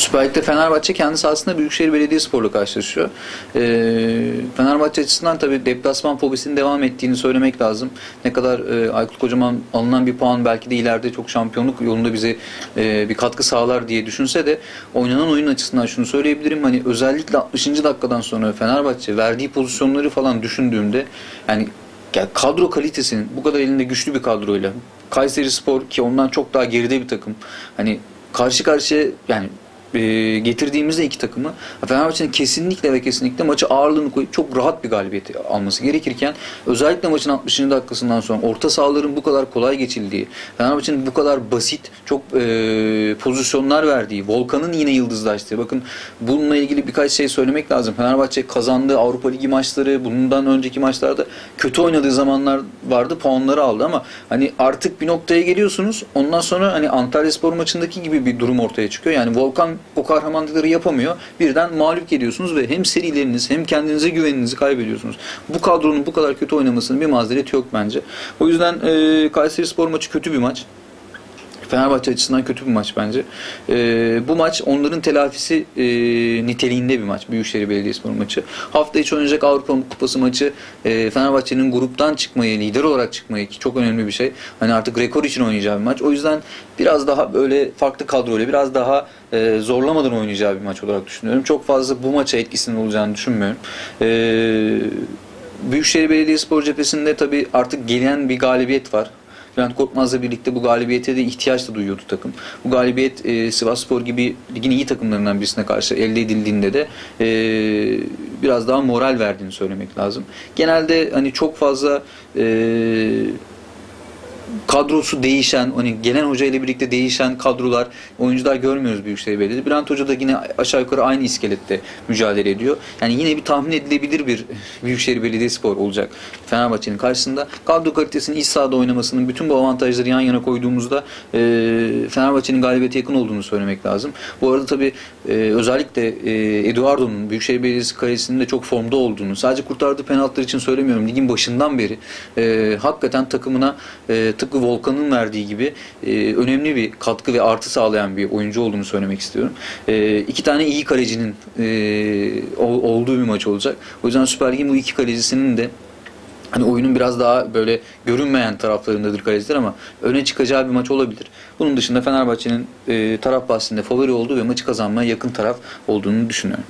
Süper Lig'de Fenerbahçe kendi sahasında Büyükşehir Belediyespor'la karşılaşıyor. Ee, Fenerbahçe açısından tabii deplasman fobisinin devam ettiğini söylemek lazım. Ne kadar e, Aykut Kocaman alınan bir puan belki de ileride çok şampiyonluk yolunda bize e, bir katkı sağlar diye düşünse de oynanan oyun açısından şunu söyleyebilirim. Hani özellikle 60. dakikadan sonra Fenerbahçe verdiği pozisyonları falan düşündüğümde yani ya kadro kalitesinin bu kadar elinde güçlü bir kadroyla Kayseri Spor ki ondan çok daha geride bir takım. Hani karşı karşıya yani e, getirdiğimizde iki takımı Fenerbahçe'nin kesinlikle ve kesinlikle maçı ağırlığını koyup çok rahat bir galibiyet alması gerekirken özellikle maçın 60. dakikasından sonra orta sahaların bu kadar kolay geçildiği, Fenerbahçe'nin bu kadar basit, çok e, pozisyonlar verdiği, Volkan'ın yine yıldızlaştığı. Bakın bununla ilgili birkaç şey söylemek lazım. Fenerbahçe kazandığı Avrupa Ligi maçları, bundan önceki maçlarda kötü oynadığı zamanlar vardı, puanları aldı ama hani artık bir noktaya geliyorsunuz. Ondan sonra hani Antalya Spor maçındaki gibi bir durum ortaya çıkıyor. Yani Volkan o kahramanlıkları yapamıyor. Birden mağlup geliyorsunuz ve hem serileriniz hem kendinize güveninizi kaybediyorsunuz. Bu kadronun bu kadar kötü oynamasının bir mazereti yok bence. O yüzden e, Kayseri Spor maçı kötü bir maç. Fenerbahçe açısından kötü bir maç bence. Ee, bu maç onların telafisi e, niteliğinde bir maç. Büyükşehir Belediyespor maçı. Hafta içi oynayacak Avrupa Kupası maçı e, Fenerbahçe'nin gruptan çıkmayı, lider olarak çıkmayı ki çok önemli bir şey. Hani artık rekor için oynayacağı bir maç. O yüzden biraz daha böyle farklı kadroyla biraz daha e, zorlamadan oynayacağı bir maç olarak düşünüyorum. Çok fazla bu maça etkisinin olacağını düşünmüyorum. Eee Büyükşehir Belediyespor cephesinde tabii artık gelen bir galibiyet var. Bülent Korkmaz'la birlikte bu galibiyete de ihtiyaç da duyuyordu takım. Bu galibiyet e, Sivasspor gibi ligin iyi takımlarından birisine karşı elde edildiğinde de e, biraz daha moral verdiğini söylemek lazım. Genelde hani çok fazla e, kadrosu değişen, hani gelen hoca ile birlikte değişen kadrolar, oyuncular görmüyoruz Büyükşehir Belediyesi. Bülent Hoca da yine aşağı yukarı aynı iskelette mücadele ediyor. Yani yine bir tahmin edilebilir bir Büyükşehir Belediyespor olacak Fenerbahçe'nin karşısında. Kadro kalitesinin iç sahada oynamasının bütün bu avantajları yan yana koyduğumuzda e, Fenerbahçe'nin galibiyete yakın olduğunu söylemek lazım. Bu arada tabii e, özellikle e, Eduardo'nun Büyükşehir Belediyesi kalesinin çok formda olduğunu, sadece kurtardığı penaltılar için söylemiyorum. Ligin başından beri e, hakikaten takımına e, tıpkı Volkan'ın verdiği gibi e, önemli bir katkı ve artı sağlayan bir oyuncu olduğunu söylemek istiyorum. E, iki tane iyi kalecinin e, ol- olduğu bir maç olacak. O yüzden Süper Lig'in bu iki kalecisinin de Hani oyunun biraz daha böyle görünmeyen taraflarındadır kaleciler ama öne çıkacağı bir maç olabilir. Bunun dışında Fenerbahçe'nin e, taraf bahsinde favori olduğu ve maçı kazanmaya yakın taraf olduğunu düşünüyorum.